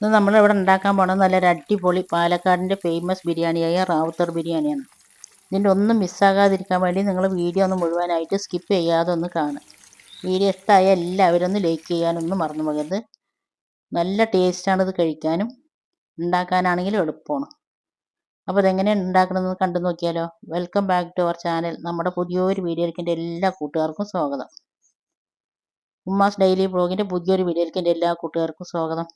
ഇത് നമ്മളിവിടെ ഉണ്ടാക്കാൻ പോണത് നല്ലൊരു അടിപൊളി പാലക്കാടിന്റെ ഫേമസ് ബിരിയാണിയായ റാവുത്തർ ബിരിയാണിയാണ്. ഇതിന്റെ ഒന്നും മിസ്സാകാതിരിക്കാൻ വേണ്ടി നിങ്ങൾ വീഡിയോ ഒന്ന് മുഴുവനായിട്ട് സ്കിപ്പ് ചെയ്യാതെ ഒന്ന് കാണുക. വീഡിയോ ഇഷ്ടമായ എല്ലാവരും ഒന്ന് ലൈക്ക് ചെയ്യാനൊന്നും മറന്നു പോകരുത്. നല്ല ടേസ്റ്റാണ് ഇത് കഴിക്കാനും. ഉണ്ടാക്കാനാണെങ്കിലും എളുപ്പമാണ്. അപ്പോൾ ഇതെങ്ങനെയാണ് ഉണ്ടാക്കണമെന്ന് കണ്ടു നോക്കിയാലോ? Welcome back to our channel നമ്മുടെ പുതിയൊരു വീഡിയോയിലേക്ക് എന്റെ എല്ലാ കൂട്ടുകാർക്കും സ്വാഗതം. ഉമ്മാസ് ഡെയിലി ബ്ലോഗിന്റെ പുതിയൊരു വീഡിയോയിലേക്ക് എന്റെ എല്ലാ കൂട്ടുകാർക്കും സ്വാഗതം.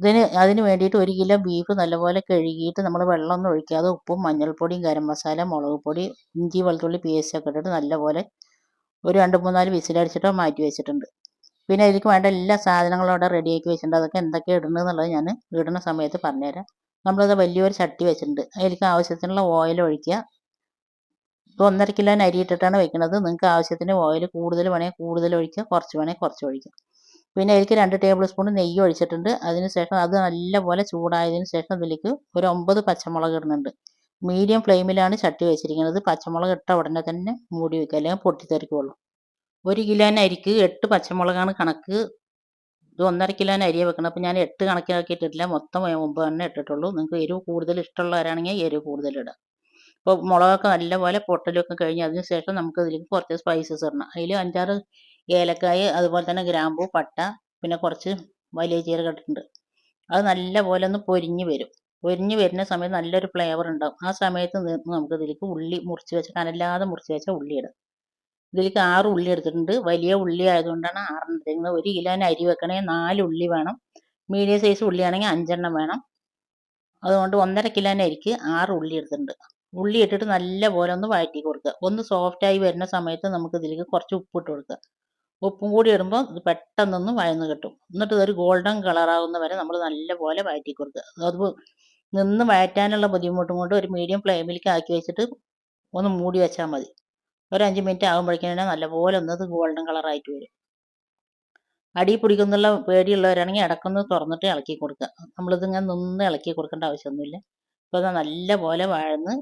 ഇതിന് അതിന് വേണ്ടിയിട്ട് ഒരു കിലോ ബീഫ് നല്ലപോലെ കഴുകിയിട്ട് നമ്മൾ വെള്ളമൊന്നും ഒഴിക്കാതെ ഉപ്പും മഞ്ഞൾപ്പൊടിയും ഗരം മസാല മുളക് പൊടി ഇഞ്ചി വെളുത്തുള്ളി പേസ്റ്റ് ഒക്കെ ഇട്ടിട്ട് നല്ലപോലെ ഒരു രണ്ട് മൂന്നാൽ വിസിലടിച്ചിട്ടോ മാറ്റി വെച്ചിട്ടുണ്ട്. പിന്നെ ഇതിലേക്ക് വേണ്ട എല്ലാ സാധനങ്ങളും അവിടെ റെഡിയാക്കി വെച്ചിട്ടുണ്ട്. അതൊക്കെ എന്തൊക്കെ ഇടുന്നതെന്നുള്ളത് ഞാൻ ഇടുന്ന സമയത്ത് പറഞ്ഞുതരാം. നമ്മളത് വലിയൊരു ചട്ടി വെച്ചിട്ടുണ്ട്. അതിലേക്ക് ആവശ്യത്തിനുള്ള ഓയിൽ ഒഴിക്കുക. ഇപ്പോൾ ഒന്നര കിലോ അരി ഇട്ടിട്ടാണ് വെക്കുന്നത് നിങ്ങൾക്ക് ആവശ്യത്തിന് ഓയിൽ കൂടുതൽ വേണമെങ്കിൽ കൂടുതൽ ഒഴിക്കുക. കുറച്ച് വേണമെങ്കിൽ കുറച്ച് ഒഴിക്കുക. പിന്നെ അതിലേക്ക് രണ്ട് ടേബിൾ സ്പൂൺ നെയ്യ് ഒഴിച്ചിട്ടുണ്ട്. അതിന് ശേഷം അത് നല്ലപോലെ ചൂടായതിന് ശേഷം അതിലേക്ക് ഒരു ഒമ്പത് പച്ചമുളക് ഇടുന്നുണ്ട്. മീഡിയം ഫ്ലെയിമിലാണ് ചട്ടി വെച്ചിരിക്കുന്നത്. പച്ചമുളക് ഇട്ട ഉടനെ തന്നെ മൂടി വെക്കുക അല്ലെങ്കിൽ പൊട്ടിത്തെറിക്കുള്ളൂ. ഒരു കിലോന് അരിക്ക് എട്ട് പച്ചമുളകാണ് കണക്ക്. ഇത് ഒന്നര കിലോന് അരിയെ വെക്കണം അപ്പോൾ ഞാൻ എട്ട് കണക്കിനാക്കി ഇട്ടിട്ടില്ല മൊത്തം ഒമ്പത് തന്നെ ഇട്ടിട്ടുള്ളൂ. നിങ്ങൾക്ക് എരിവ് കൂടുതൽ ഇഷ്ടമുള്ളവരാണെങ്കിൽ എരിവ് കൂടുതൽ അപ്പോൾ മുളകൊക്കെ നല്ലപോലെ പൊട്ടലൊക്കെ കഴിഞ്ഞ് അതിന് ശേഷം നമുക്ക് ഇതിലേക്ക് കുറച്ച് സ്പൈസസ് ഇടണം. അതിൽ അഞ്ചാറ് ഏലക്കായ അതുപോലെ തന്നെ ഗ്രാമ്പൂ പട്ട പിന്നെ കുറച്ച് വലിയ ജീരകം ഇട്ടിട്ടുണ്ട് അത് നല്ല പോലെ ഒന്ന് പൊരിഞ്ഞ് വരും. പൊരിഞ്ഞ് വരുന്ന സമയത്ത് നല്ലൊരു ഫ്ലേവർ ഉണ്ടാവും. ആ സമയത്ത് നമുക്ക് ഇതിലേക്ക് ഉള്ളി മുറിച്ച് വെച്ച കനല്ലാതെ മുറിച്ച് വെച്ച ഉള്ളി ഇടാം. ഇതിലേക്ക് ആറ് ഉള്ളി എടുത്തിട്ടുണ്ട്. വലിയ ഉള്ളി ആയതുകൊണ്ടാണ് ആറെണ്ണം എടുത്തിരിക്കുന്നത്. ഒരു കിലോന് അരി വെക്കണമെങ്കിൽ നാല് ഉള്ളി വേണം. മീഡിയം സൈസ് ഉള്ളിയാണെങ്കിൽ അഞ്ചെണ്ണം വേണം. അതുകൊണ്ട് ഒന്നര കിലോന് അരിക്ക് ആറ് ഉള്ളി എടുത്തിട്ടുണ്ട്. ഉള്ളി ഇട്ടിട്ട് നല്ല പോലെ ഒന്ന് വഴറ്റി കൊടുക്കുക. ഒന്ന് സോഫ്റ്റായി വരുന്ന സമയത്ത് നമുക്ക് ഇതിലേക്ക് കുറച്ച് ഉപ്പിട്ട് കൊടുക്കുക. ഉപ്പും കൂടി ഇടുമ്പോൾ ഇത് പെട്ടെന്നൊന്ന് വഴന്ന് കിട്ടും. എന്നിട്ട് ഇതൊരു ഗോൾഡൻ കളറാകുന്ന വരെ നമ്മൾ നല്ലപോലെ വഴറ്റി കൊടുക്കുക. അത് നിന്ന് വഴറ്റാനുള്ള ബുദ്ധിമുട്ടും കൊണ്ട് ഒരു മീഡിയം ഫ്ലെയിമിലേക്ക് ആക്കി വെച്ചിട്ട് ഒന്ന് മൂടി വെച്ചാൽ മതി. ഒരു അഞ്ച് മിനിറ്റ് ആകുമ്പോഴേക്കും നല്ലപോലെ ഒന്ന് ഇത് ഗോൾഡൻ കളറായിട്ട് വരും. അടി പിടിക്കുന്നുള്ള പേടിയുള്ളവരാണെങ്കിൽ ഇടക്കൊന്ന് തുറന്നിട്ട് ഇളക്കി കൊടുക്കുക. നമ്മളിതിങ്ങനെ നിന്ന് ഇളക്കി കൊടുക്കേണ്ട ആവശ്യമൊന്നുമില്ല. ഇപ്പോൾ അത് നല്ലപോലെ വഴന്ന്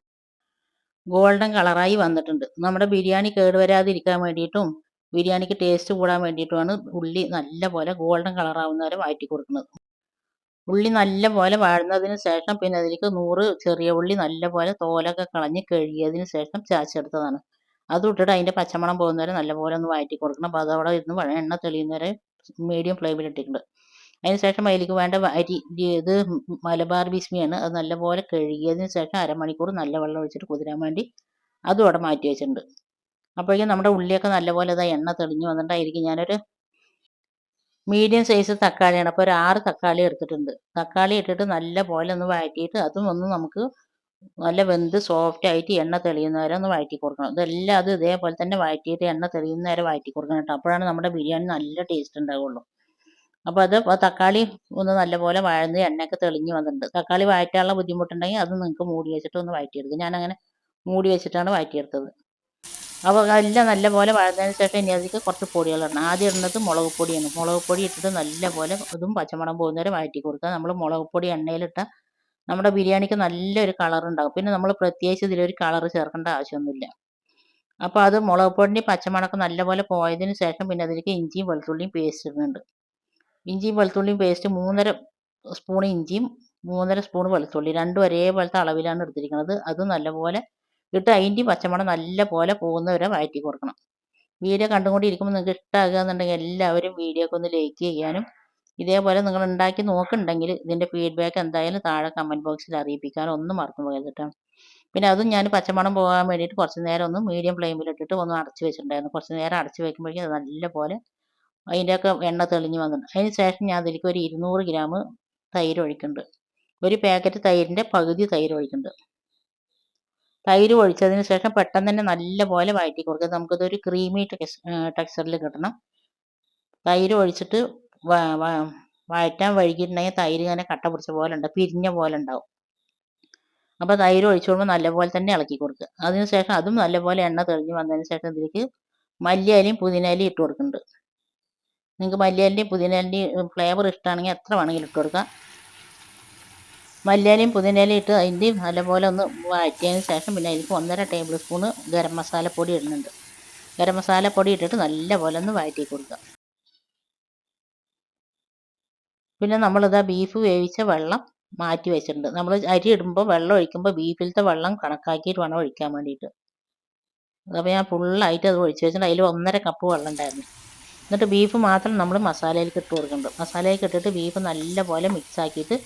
ഗോൾഡൻ കളറായി വന്നിട്ടുണ്ട്. നമ്മുടെ ബിരിയാണി കേടുവരാതിരിക്കാൻ വേണ്ടിയിട്ടും ബിരിയാണിക്ക് ടേസ്റ്റ് കൂടാൻ വേണ്ടിയിട്ടുമാണ് ഉള്ളി നല്ലപോലെ ഗോൾഡൻ കളറാവുന്ന വരെ വഴറ്റി കൊടുക്കുന്നത്. ഉള്ളി നല്ലപോലെ വഴന്നതിന് ശേഷം പിന്നെ അതിലേക്ക് നൂറ് ചെറിയ ഉള്ളി നല്ലപോലെ തോലൊക്കെ കളഞ്ഞ് കഴുകിയതിന് ശേഷം ചാച്ചെടുത്തതാണ് അത് ഇട്ടിട്ട് അതിന്റെ പച്ചമണം പോകുന്ന വരെ നല്ലപോലെ ഒന്ന് വഴറ്റി കൊടുക്കണം. അപ്പോൾ അതവിടെ ഇരുന്ന് എണ്ണ തെളിയുന്ന വരെ മീഡിയം ഫ്ലെയിമിൽ ഇട്ടിട്ടുണ്ട്. അതിന് ശേഷം അതിലേക്ക് വേണ്ട അരി ഇത് മലബാർ ബിസ്മിയാണ്. അത് നല്ലപോലെ കഴുകിയതിന് ശേഷം അരമണിക്കൂർ നല്ല വെള്ളം ഒഴിച്ചിട്ട് കുതിരാൻ വേണ്ടി അതും അവിടെ മാറ്റി വെച്ചിട്ടുണ്ട്. അപ്പോഴേക്കും നമ്മുടെ ഉള്ളിയൊക്കെ നല്ലപോലെ ഇതാ എണ്ണ തെളിഞ്ഞു വന്നിട്ടായിരിക്കും. ഞാനൊരു മീഡിയം സൈസ് തക്കാളിയാണ്. അപ്പോൾ ഒരു ആറ് തക്കാളി എടുത്തിട്ടുണ്ട്. തക്കാളി ഇട്ടിട്ട് നല്ല പോലെ ഒന്ന് വഴറ്റിയിട്ട് അതും ഒന്ന് നമുക്ക് നല്ല വെന്ത് സോഫ്റ്റ് ആയിട്ട് എണ്ണ തെളിയുന്ന വരെ ഒന്ന് വഴറ്റി കൊടുക്കണം. ഇതെല്ലാം അത് ഇതേപോലെ തന്നെ വഴറ്റിയിട്ട് എണ്ണ തെളിയുന്ന വരെ വഴറ്റി കൊടുക്കണം കേട്ടോ. അപ്പോഴാണ് നമ്മുടെ ബിരിയാണി നല്ല ടേസ്റ്റ് ഉണ്ടാവുള്ളൂ. അപ്പോൾ അത് തക്കാളി ഒന്ന് നല്ലപോലെ വഴന്ന് എണ്ണയൊക്കെ തെളിഞ്ഞ് വന്നിട്ടുണ്ട്. തക്കാളി വഴറ്റാനുള്ള ബുദ്ധിമുട്ടുണ്ടെങ്കിൽ അത് നിങ്ങൾക്ക് മൂടി വെച്ചിട്ട് ഒന്ന് വഴറ്റിയെടുക്കും. ഞാനങ്ങനെ മൂടി വെച്ചിട്ടാണ് വഴറ്റിയെടുത്തത്. അപ്പോൾ എല്ലാം നല്ലപോലെ വഴന്നതിന് ശേഷം ഇനി അതിലേക്ക് കുറച്ച് പൊടികളിടണം ആദ്യം ഇടുന്നത് മുളക് പൊടിയാണ്. മുളക് പൊടി ഇട്ടിട്ട് നല്ലപോലെ ഇതും പച്ചമണം പോകുന്നവരെ വഴറ്റി കൊടുക്കുക. നമ്മൾ മുളക് പൊടി എണ്ണയിലിട്ട നമ്മുടെ ബിരിയാണിക്ക് നല്ലൊരു കളർ ഉണ്ടാകും. പിന്നെ നമ്മൾ പ്രത്യേകിച്ച് ഇതിലൊരു കളർ ചേർക്കേണ്ട ആവശ്യമൊന്നുമില്ല. അപ്പോൾ അത് മുളക് പൊടിന്റെ നല്ല നല്ലപോലെ പോയതിന് ശേഷം പിന്നെ അതിലേക്ക് ഇഞ്ചിയും വെളുത്തുള്ളിയും പേസ്റ്റ് ഇടുന്നുണ്ട്. ഇഞ്ചിയും വെളുത്തുള്ളിയും പേസ്റ്റ് മൂന്നര സ്പൂൺ ഇഞ്ചിയും മൂന്നര സ്പൂൺ വെളുത്തുള്ളി രണ്ടും ഒരേപോലത്തെ അളവിലാണ് എടുത്തിരിക്കുന്നത്. അത് നല്ലപോലെ ഇട്ട് അതിന്റെ പച്ചമണം നല്ല പോലെ പോകുന്നവരെ വഴറ്റി കൊടുക്കണം. വീഡിയോ കണ്ടുകൊണ്ടിരിക്കുമ്പോൾ നിങ്ങൾക്ക് ഇഷ്ടമാകുക എന്നുണ്ടെങ്കിൽ എല്ലാവരും വീഡിയോക്ക് ഒന്ന് ലൈക്ക് ചെയ്യാനും ഇതേപോലെ നിങ്ങൾ ഉണ്ടാക്കി നോക്കുന്നുണ്ടെങ്കിൽ ഇതിന്റെ ഫീഡ്ബാക്ക് എന്തായാലും താഴെ കമന്റ് ബോക്സിൽ അറിയിപ്പിക്കാനും ഒന്നും മറന്നു പോകരുത് കേട്ടോ പിന്നെ അതും ഞാൻ പച്ചമണം പോകാൻ വേണ്ടിയിട്ട് കുറച്ച് നേരം ഒന്ന് മീഡിയം ഫ്ലെയിമിൽ ഇട്ടിട്ട് ഒന്ന് അടച്ച് വെച്ചിട്ടുണ്ടായിരുന്നു. കുറച്ച് നേരം അടച്ച് വെക്കുമ്പോഴേക്കും അത് നല്ലപോലെ അതിന്റെയൊക്കെ എണ്ണ തെളിഞ്ഞ് വന്നിട്ടുണ്ട്. അതിന് ശേഷം ഞാൻ അതിലേക്ക് ഒരു ഇരുന്നൂറ് ഗ്രാം തൈര് ഒഴിക്കുന്നുണ്ട്. ഒരു പാക്കറ്റ് തൈരിന്റെ പകുതി തൈര് ഒഴിക്കുന്നുണ്ട്. തൈര് ഒഴിച്ചതിന് ശേഷം പെട്ടെന്ന് തന്നെ നല്ലപോലെ വഴറ്റി കൊടുക്കുക. നമുക്കിതൊരു ക്രീമി ടെക്സ്ചറിൽ കിട്ടണം. തൈര് ഒഴിച്ചിട്ട് വഴറ്റാൻ വഴുകിയിട്ടുണ്ടെങ്കിൽ തൈര് ഇങ്ങനെ കട്ട പിടിച്ച പോലെ ഉണ്ട് പിരിഞ്ഞ പോലെ ഉണ്ടാവും. അപ്പോൾ തൈര് ഒഴിച്ചു കൊടുക്കുമ്പോൾ നല്ലപോലെ തന്നെ ഇളക്കി കൊടുക്കുക. അതിന് ശേഷം അതും നല്ലപോലെ എണ്ണ തെളിഞ്ഞ് വന്നതിന് ശേഷം ഇതിലേക്ക് മല്ലിയാലിയും പുതിനയിലയും ഇട്ട് കൊടുക്കുന്നുണ്ട്. നിങ്ങൾക്ക് മല്ലിയാലിന്റെയും പുതിനാലിന്റെയും ഫ്ലേവർ ഇഷ്ടമാണെങ്കിൽ എത്ര വേണമെങ്കിലും ഇട്ട് കൊടുക്കാം. മല്ലിയിലയും പുതിനയിലയും ഇട്ട് അതിന്റെയും നല്ലപോലെ ഒന്ന് വഴറ്റിയതിന് ശേഷം പിന്നെ അതിലേക്ക് ഒന്നര ടേബിൾ സ്പൂണ് ഗരം മസാലപ്പൊടി ഇടുന്നുണ്ട്. ഗരം മസാലപ്പൊടി ഇട്ടിട്ട് നല്ലപോലെ ഒന്ന് വഴറ്റി കൊടുക്കുക. പിന്നെ നമ്മളിതാ ബീഫ് വേവിച്ച വെള്ളം മാറ്റി വെച്ചിട്ടുണ്ട്. നമ്മൾ അരി ഇടുമ്പോൾ വെള്ളം ഒഴിക്കുമ്പോൾ ബീഫിലത്തെ വെള്ളം കണക്കാക്കിയിട്ട് വേണം ഒഴിക്കാൻ വേണ്ടിയിട്ട്. അപ്പോൾ ഞാൻ ഫുള്ളായിട്ട് അത് ഒഴിച്ച് വെച്ചിട്ടുണ്ട്. അതിൽ ഒന്നര കപ്പ് വെള്ളം ഉണ്ടായിരുന്നു. എന്നിട്ട് ബീഫ് മാത്രം നമ്മൾ മസാലയിലേക്ക് ഇട്ട് കൊടുക്കുന്നുണ്ട്. മസാലയിലേക്ക് ഇട്ടിട്ട് ബീഫ് നല്ലപോലെ മിക്സ് ആക്കിയിട്ട്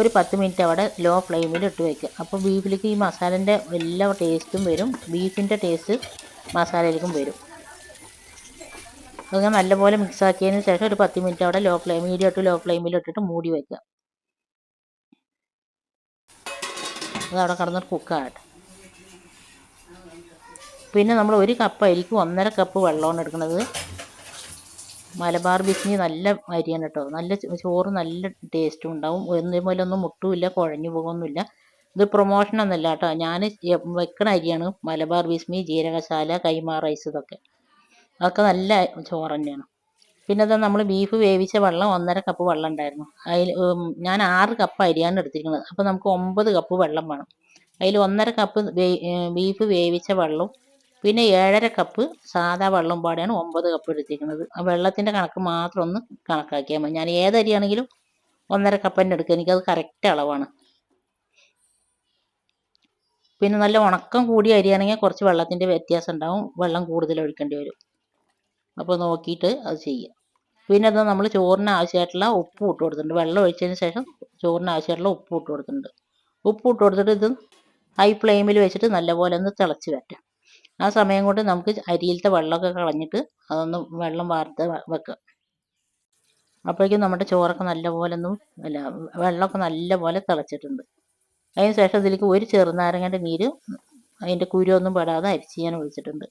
ഒരു പത്ത് മിനിറ്റ് അവിടെ ലോ ഫ്ലെയിമിൽ ഇട്ട് വയ്ക്കുക അപ്പോൾ ബീഫിലേക്ക് ഈ മസാലേന്റെ എല്ലാ ടേസ്റ്റും വരും. ബീഫിന്റെ ടേസ്റ്റ് മസാലയിലേക്കും വരും. അങ്ങനെ നല്ലപോലെ മിക്സ് ആക്കിയതിന് ശേഷം ഒരു പത്ത് മിനിറ്റ് അവിടെ ലോ ഫ്ലെയിം മീഡിയം ലോ ഫ്ലെയിമിൽ ഇട്ടിട്ട് മൂടി വയ്ക്കുക അത് അവിടെ കിടന്ന് കുക്കാകട്ടെ പിന്നെ നമ്മൾ ഒരു കപ്പ് അരിക്ക് ഒന്നര കപ്പ് വെള്ളമാണ് എടുക്കുന്നത്. മലബാർ ബിസ്നി നല്ല അരിയാണ് കേട്ടോ. നല്ല ചോറ് നല്ല ടേസ്റ്റും ഉണ്ടാവും. എന്നേപോലെ ഒന്നും മുട്ടുമില്ല കുഴഞ്ഞു പോകുന്നില്ല ഇത് പ്രൊമോഷനൊന്നുമല്ല കേട്ടോ. ഞാൻ വെക്കണ അരിയാണ് മലബാർ ബിസ്മി ജീരകശാല കൈമാ റൈസ് ഇതൊക്കെ. അതൊക്കെ നല്ല ചോറ് തന്നെയാണ്. പിന്നെ അത് നമ്മൾ ബീഫ് വേവിച്ച വെള്ളം ഒന്നര കപ്പ് വെള്ളം ഉണ്ടായിരുന്നു. അതിൽ ഞാൻ ആറ് കപ്പ് അരിയാണ് എടുത്തിരിക്കുന്നത്. അപ്പോൾ നമുക്ക് ഒമ്പത് കപ്പ് വെള്ളം വേണം. അതിൽ ഒന്നര കപ്പ് ബീഫ് വേവിച്ച വെള്ളവും പിന്നെ ഏഴര കപ്പ് സാധാ വെള്ളം പാടെയാണ് ഒമ്പത് കപ്പ് എടുത്തിരിക്കുന്നത്. ആ വെള്ളത്തിന്റെ കണക്ക് മാത്രം ഒന്ന് കണക്കാക്കിയാൽ മതി. ഞാൻ ഏതരിയാണെങ്കിലും ഒന്നര കപ്പ് തന്നെ എടുക്കുക എനിക്കത് കറക്റ്റ് അളവാണ്. പിന്നെ നല്ല ഉണക്കം കൂടിയ അരിയാണെങ്കിൽ കുറച്ച് വെള്ളത്തിന്റെ വ്യത്യാസം ഉണ്ടാവും. വെള്ളം കൂടുതൽ ഒഴിക്കേണ്ടി വരും. അപ്പോൾ നോക്കിയിട്ട് അത് ചെയ്യുക പിന്നെ അത് നമ്മൾ ചോറിന് ആവശ്യമായിട്ടുള്ള ഉപ്പ് ഇട്ട് കൊടുത്തിട്ടുണ്ട്. വെള്ളം ഒഴിച്ചതിന് ശേഷം ചോറിന് ആവശ്യമായിട്ടുള്ള ഉപ്പ് ഇട്ട് കൊടുത്തിട്ടുണ്ട്. ഉപ്പ് ഇട്ട് കൊടുത്തിട്ട് ഇത് ഹൈ ഫ്ലെയിമിൽ വെച്ചിട്ട് നല്ലപോലെ ഒന്ന് തിളച്ച് വരട്ടെ ആ സമയം കൊണ്ട് നമുക്ക് അരിയിലത്തെ വെള്ളമൊക്കെ കളഞ്ഞിട്ട് അതൊന്ന് വെള്ളം വാർത്ത് വെക്കുക അപ്പോഴേക്കും നമ്മുടെ ചോറൊക്കെ നല്ലപോലെ ഒന്നും അല്ല വെള്ളമൊക്കെ നല്ലപോലെ തിളച്ചിട്ടുണ്ട്. അതിന് ശേഷം ഇതിലേക്ക് ഒരു ചെറുനാരങ്ങന്റെ നീര് അതിന്റെ കുരുവൊന്നും പെടാതെ അരിച്ച് ഞാൻ ഒഴിച്ചിട്ടുണ്ട്.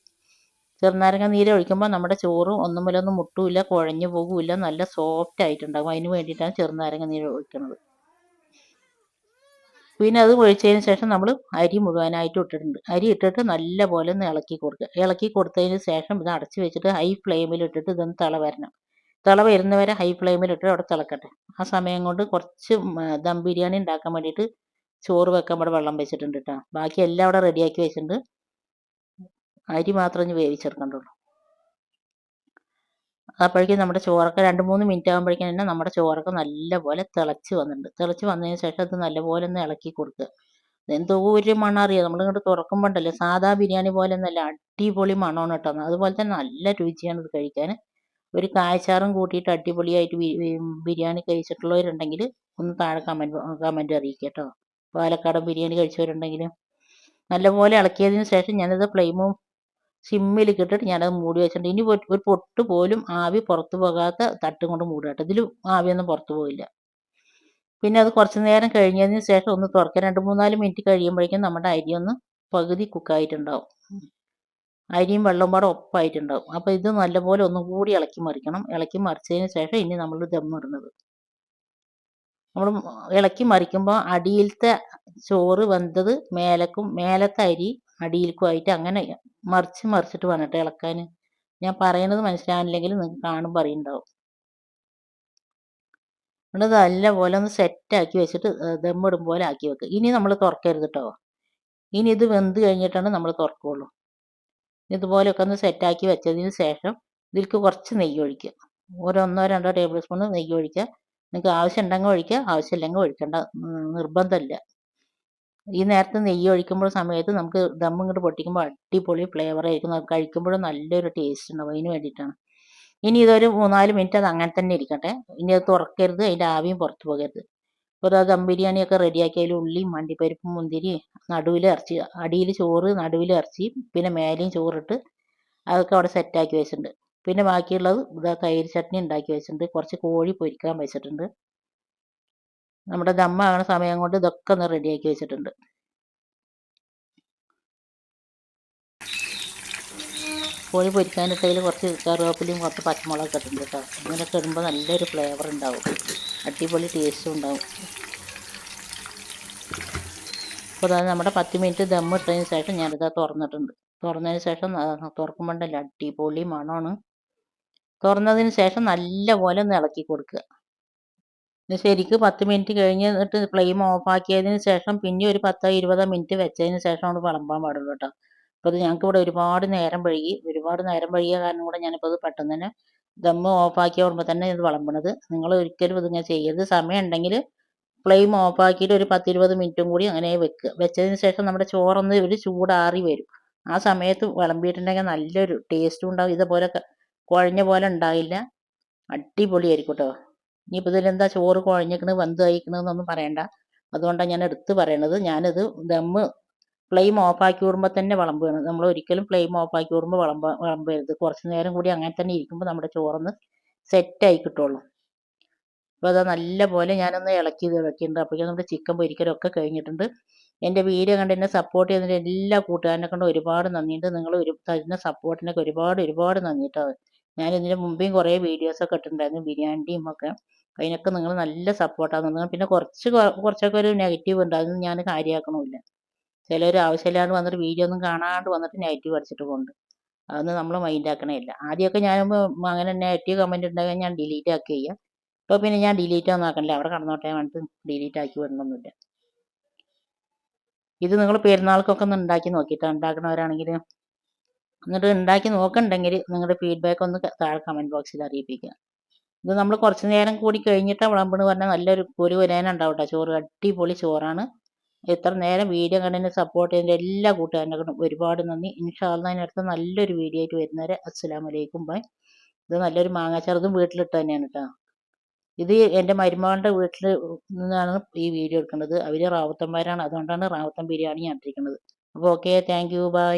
ചെറുനാരങ്ങ നീര് ഒഴിക്കുമ്പോൾ നമ്മുടെ ചോറ് ഒന്നും മുട്ടുമില്ല കുഴഞ്ഞു പോകില്ല നല്ല സോഫ്റ്റ് ആയിട്ടുണ്ടാകും. അതിന് വേണ്ടിയിട്ടാണ് ചെറുനാരങ്ങ നീര് ഒഴിക്കുന്നത്. പിന്നെ അത് ഒഴിച്ചതിന് ശേഷം നമ്മൾ അരി മുഴുവനായിട്ട് ഇട്ടിട്ടുണ്ട്. അരി ഇട്ടിട്ട് നല്ല പോലെ ഒന്ന് ഇളക്കി കൊടുക്കുക. ഇളക്കി കൊടുത്തതിന് ശേഷം ഇത് അടച്ചു വെച്ചിട്ട് ഹൈ ഫ്ലെയിമിൽ ഇട്ടിട്ട് ഇതൊന്ന് തിള വരണം തിള വരുന്നവരെ ഹൈ ഫ്ലെയിമിൽ ഇട്ട് അവിടെ തിളക്കട്ടെ. ആ സമയം കൊണ്ട് കുറച്ച് ദം ബിരിയാണി ഉണ്ടാക്കാൻ വേണ്ടിയിട്ട് ചോറ് വെക്കാൻ ഇവിടെ വെള്ളം വെച്ചിട്ടുണ്ട് കേട്ടോ ബാക്കി എല്ലാം അവിടെ റെഡിയാക്കി വെച്ചിട്ടുണ്ട്. അരി മാത്രം ഇനി വേവിച്ചെടുക്കണ്ടുള്ളൂ അപ്പോഴേക്കും നമ്മുടെ ചോറൊക്കെ രണ്ട് മൂന്ന് മിനിറ്റ് ആകുമ്പോഴേക്കും തന്നെ നമ്മുടെ ചോറൊക്കെ നല്ലപോലെ തിളച്ച് വന്നിട്ടുണ്ട്. തിളച്ച് വന്നതിന് ശേഷം അത് നല്ലപോലെ ഒന്ന് ഇളക്കി കൊടുക്കുക. എന്തോ ഒരു മണം അറിയാം? നമ്മളിങ്ങോട്ട് തുറക്കുമ്പോണ്ടല്ലോ സാധാ ബിരിയാണി പോലെ ഒന്നല്ല അടിപൊളി മണമാണ് കേട്ടോ. അതുപോലെ തന്നെ നല്ല രുചിയാണ് ഇത് കഴിക്കാൻ. ഒരു കായച്ചാറും കൂട്ടിയിട്ട് അടിപൊളിയായിട്ട് ബിരിയാണി കഴിച്ചിട്ടുള്ളവരുണ്ടെങ്കിൽ ഒന്ന് താഴെ കമന്റ് കമന്റ് അറിയിക്കുക കേട്ടോ. പാലക്കാടൻ ബിരിയാണി കഴിച്ചവരുണ്ടെങ്കിൽ നല്ലപോലെ ഇളക്കിയതിന് ശേഷം ഞാനത് ഫ്ലെയിമും സിമ്മിൽ കിട്ടിയിട്ട് ഞാനത് മൂടി വെച്ചിട്ടുണ്ട്. ഇനി ഒരു പൊട്ട് പോലും ആവി പുറത്തു പോകാത്ത തട്ടും കൊണ്ട് മൂടുക കേട്ടോ. ഇതിൽ ആവിയൊന്നും പുറത്തു പോകില്ല പിന്നെ അത് കുറച്ച് നേരം കഴിഞ്ഞതിന് ശേഷം ഒന്ന് തുറക്കുക രണ്ട് മൂന്നാൽ മിനിറ്റ് കഴിയുമ്പോഴേക്കും നമ്മുടെ അരി ഒന്ന് പകുതി കുക്കായിട്ടുണ്ടാവും അരിയും വെള്ളവും പാടെ ഒപ്പായിട്ടുണ്ടാവും. അപ്പോൾ ഇത് നല്ലപോലെ ഒന്നും കൂടി ഇളക്കി മറിക്കണം. ഇളക്കി മറിച്ചതിന് ശേഷം ഇനി നമ്മൾ ദം ഇടുന്നത് നമ്മൾ ഇളക്കി മറിക്കുമ്പോൾ അടിയിലത്തെ ചോറ് വെന്തത് മേലക്കും മേലത്തെ അരി അടിയിലേക്കുമായിട്ട് അങ്ങനെ മറിച്ച് മറിച്ചിട്ട് വന്നിട്ട് ഇളക്കാൻ ഞാൻ പറയണത് മനസ്സിലാവില്ലെങ്കിൽ നിങ്ങൾക്ക് കാണുമ്പോൾ അറിയുണ്ടാവും. എന്നിട്ട് നല്ലപോലെ ഒന്ന് സെറ്റാക്കി വെച്ചിട്ട് ദമ്മിടും പോലെ ആക്കി വെക്കുക ഇനി നമ്മൾ തുറക്കരുത് കേട്ടോ ഇനി ഇത് വെന്ത് കഴിഞ്ഞിട്ടാണ് നമ്മൾ തുറക്കുള്ളൂ. ഇതുപോലെയൊക്കെ ഒന്ന് സെറ്റാക്കി വെച്ചതിന് ശേഷം ഇതിൽക്ക് കുറച്ച് നെയ്യ് ഒഴിക്കുക. ഓരോന്നോ രണ്ടോ ടേബിൾ സ്പൂൺ നെയ്യ് ഒഴിക്കുക. നിങ്ങൾക്ക് ആവശ്യം ഉണ്ടെങ്കിൽ ഒഴിക്കുക ആവശ്യമില്ലെങ്കിൽ ഒഴിക്കേണ്ട. നിർബന്ധമില്ല. ഈ നേരത്തെ നെയ്യ് ഒഴിക്കുമ്പോൾ സമയത്ത് നമുക്ക് ദം ഇങ്ങോട്ട് പൊട്ടിക്കുമ്പോൾ അടിപൊളി ഫ്ലേവർ ആയിരിക്കും. അത് കഴിക്കുമ്പോഴും നല്ലൊരു ടേസ്റ്റ് ഉണ്ടാവും. അതിന് വേണ്ടിയിട്ടാണ്. ഇനി ഇതൊരു മൂന്നാൽ മിനിറ്റ് അത് അങ്ങനെ തന്നെ ഇരിക്കട്ടെ. ഇനി അത് തുറക്കരുത്. അതിന്റെ ആവിയും പുറത്ത് പോകരുത്. ഇപ്പോൾ അത് ദം ബിരിയാണിയൊക്കെ റെഡിയാക്കി അതിൽ ഉള്ളിയും മണ്ടിപ്പരിപ്പും മുന്തിരി നടുവിൽ ഇറച്ചി അടിയിൽ ചോറ് നടുവിൽ ഇറച്ചി പിന്നെ മേലെയും ചോറിട്ട് അതൊക്കെ അവിടെ സെറ്റാക്കി വെച്ചിട്ടുണ്ട്. പിന്നെ ബാക്കിയുള്ളത് ഇതാ തൈര് ചട്നി ഉണ്ടാക്കി വെച്ചിട്ടുണ്ട്. കുറച്ച് കോഴി പൊരിക്കാൻ വെച്ചിട്ടുണ്ട്. നമ്മുടെ ദമ്മാകണ സമയം കൊണ്ട് ഇതൊക്കെ ഒന്ന് റെഡിയാക്കി വെച്ചിട്ടുണ്ട്. കോഴി പൊരിക്കാനിട്ടതിൽ കുറച്ച് കറിവേപ്പിലയും കുറച്ച് പച്ചമുളകൊക്കെ ഇട്ടിട്ടുണ്ട് കേട്ടോ. ഇങ്ങനെയൊക്കെ ഇടുമ്പോൾ നല്ലൊരു ഫ്ലേവർ ഉണ്ടാവും. അടിപൊളി ടേസ്റ്റും ഉണ്ടാവും. അപ്പോൾ അതായത് നമ്മുടെ പത്ത് മിനിറ്റ് ദം ഇട്ടതിന് ശേഷം ഞാനിത് തുറന്നിട്ടുണ്ട്. തുറന്നതിന് ശേഷം തുറക്കുമ്പോണ്ടല്ല അടിപൊളി മണമാണ്. തുറന്നതിന് ശേഷം നല്ല നല്ലപോലെ ഒന്ന് ഇളക്കി കൊടുക്കുക. ശരിക്ക് പത്ത് മിനിറ്റ് കഴിഞ്ഞിട്ട് ഫ്ലെയിം ഓഫാക്കിയതിന് ശേഷം പിന്നെ ഒരു പത്തോ ഇരുപതോ മിനിറ്റ് വെച്ചതിന് ശേഷമാണ് വിളമ്പാൻ പാടുള്ളൂ കേട്ടോ. അപ്പോൾ ഇത് ഞങ്ങൾക്ക് ഇവിടെ ഒരുപാട് നേരം വഴുകി ഒരുപാട് നേരം വഴുകിയ കാരണം കൂടെ ഞാനിപ്പോൾ ഇത് പെട്ടെന്ന് തന്നെ ദമ്മ് ഓഫാക്കി ഓർമ്മ തന്നെ ഇത് വിളമ്പണത്. നിങ്ങൾ ഒരിക്കലും ഇതിങ്ങനെ ചെയ്യരുത്. സമയം ഉണ്ടെങ്കിൽ ഫ്ലെയിം ഓഫാക്കിയിട്ട് ഒരു പത്തിരുപത് മിനിറ്റും കൂടി അങ്ങനെ വെക്കുക വെച്ചതിന് ശേഷം നമ്മുടെ ചോറൊന്ന് ഒരു ചൂടാറി വരും. ആ സമയത്ത് വിളമ്പിയിട്ടുണ്ടെങ്കിൽ നല്ലൊരു ടേസ്റ്റും ഉണ്ടാവും. ഇതുപോലെ കുഴഞ്ഞ പോലെ ഉണ്ടാവില്ല. അടിപൊളിയായിരിക്കും കേട്ടോ. ഇനിയിപ്പോൾ ഇതിലെന്താ ചോറ് കുഴഞ്ഞിക്കണ് വെന്ത് കഴിക്കണമെന്നൊന്നും പറയണ്ട. അതുകൊണ്ടാണ് ഞാൻ എടുത്ത് പറയണത്. ഞാനിത് ദമ്മ് ഫ്ലെയിം ഓഫാക്കി വിടുമ്പോൾ തന്നെ വിളമ്പ് വേണം നമ്മൾ ഒരിക്കലും ഫ്ലെയിം ഓഫാക്കി വിടുമ്പോൾ വിളമ്പ വിളമ്പരുത്. കുറച്ച് നേരം കൂടി അങ്ങനെ തന്നെ ഇരിക്കുമ്പോൾ നമ്മുടെ ചോറൊന്ന് സെറ്റായി കിട്ടുള്ളൂ. അപ്പോൾ അത് നല്ല പോലെ ഞാനൊന്ന് ഇളക്കി ഇത് ഇളക്കിയിട്ടുണ്ട് അപ്പോഴേക്കും നമ്മുടെ ചിക്കൻ പൊരിക്കലൊക്കെ കഴിഞ്ഞിട്ടുണ്ട്. എന്റെ വീഡിയോ കണ്ട് എന്നെ സപ്പോർട്ട് ചെയ്യുന്നതിന്റെ എല്ലാ കൂട്ടുകാരനെ കൊണ്ട് ഒരുപാട് നന്ദിയുണ്ട്. നിങ്ങൾ ഒരു തരുന്ന സപ്പോർട്ടിനൊക്കെ ഒരുപാട് ഒരുപാട് നന്ദിയിട്ടാണ് ഞാൻ ഇതിന് മുമ്പേയും കുറേ വീഡിയോസൊക്കെ ഇട്ടിട്ടുണ്ടായിരുന്നു ബിരിയാണിയും ഒക്കെ. അതിനൊക്കെ നിങ്ങൾ നല്ല സപ്പോർട്ടാണ് നിങ്ങൾ പിന്നെ കുറച്ച് കുറച്ചൊക്കെ ഒരു നെഗറ്റീവ് ഉണ്ട്. അതൊന്നും ഞാൻ കാര്യമാക്കണമില്ല ചിലർ ആവശ്യമില്ലാണ്ട് വന്നിട്ട് വീഡിയോ ഒന്നും കാണാണ്ട് വന്നിട്ട് നെഗറ്റീവ് അടിച്ചിട്ട് പോകുന്നുണ്ട് അതൊന്നും നമ്മൾ മൈൻഡാക്കണേ ഇല്ല ആദ്യമൊക്കെ ഞാൻ അങ്ങനെ നെഗറ്റീവ് കമന്റ് ഉണ്ടാകാൻ ഞാൻ ഡിലീറ്റ് ആക്കി ചെയ്യാം. ഇപ്പോൾ പിന്നെ ഞാൻ ഡിലീറ്റ് ഒന്നും ആക്കണില്ല. അവിടെ കടന്നോട്ടെ വന്നിട്ട് ഡിലീറ്റ് ആക്കി വിടണമെന്നില്ല ഇത് നിങ്ങൾ പെരുന്നാൾക്കൊക്കെ ഒന്ന് ഉണ്ടാക്കി നോക്കിയിട്ട് ഉണ്ടാക്കണവരാണെങ്കിൽ എന്നിട്ട് ഉണ്ടാക്കി നോക്കണ്ടെങ്കിൽ നിങ്ങളുടെ ഫീഡ്ബാക്ക് ഒന്ന് താഴെ കമന്റ് ബോക്സിൽ അറിയിപ്പിക്കുക. ഇത് നമ്മൾ കുറച്ച് നേരം കൂടി കഴിഞ്ഞിട്ട് വിളമ്പെന്ന് പറഞ്ഞാൽ നല്ലൊരു ഒരു വരാനുണ്ടാവും ചോറ് അടിപൊളി ചോറാണ്. എത്ര നേരം വീഡിയോ കണ്ടതിന് സപ്പോർട്ട് ചെയ്തതിന്റെ എല്ലാ കൂട്ടുകാരനും ഒരുപാട് നന്ദി. ഇൻഷാല്ല അതിനടുത്ത് നല്ലൊരു വീഡിയോ ആയിട്ട് വരുന്നവരെ അസ്സലാമലൈക്കും ബൈ. ഇത് നല്ലൊരു മാങ്ങാച്ചറുതും വീട്ടിലിട്ട് തന്നെയാണ് കേട്ടോ ഇത് എന്റെ മരുമകളുടെ വീട്ടിൽ നിന്നാണ് ഈ വീഡിയോ എടുക്കുന്നത്. അവർ റാവുത്തന്മാരാണ് അതുകൊണ്ടാണ് റാവുത്തൻ ബിരിയാണി ഞാൻ ഇട്ടിരിക്കുന്നത് അപ്പോൾ ഓക്കെ താങ്ക് യു ബൈ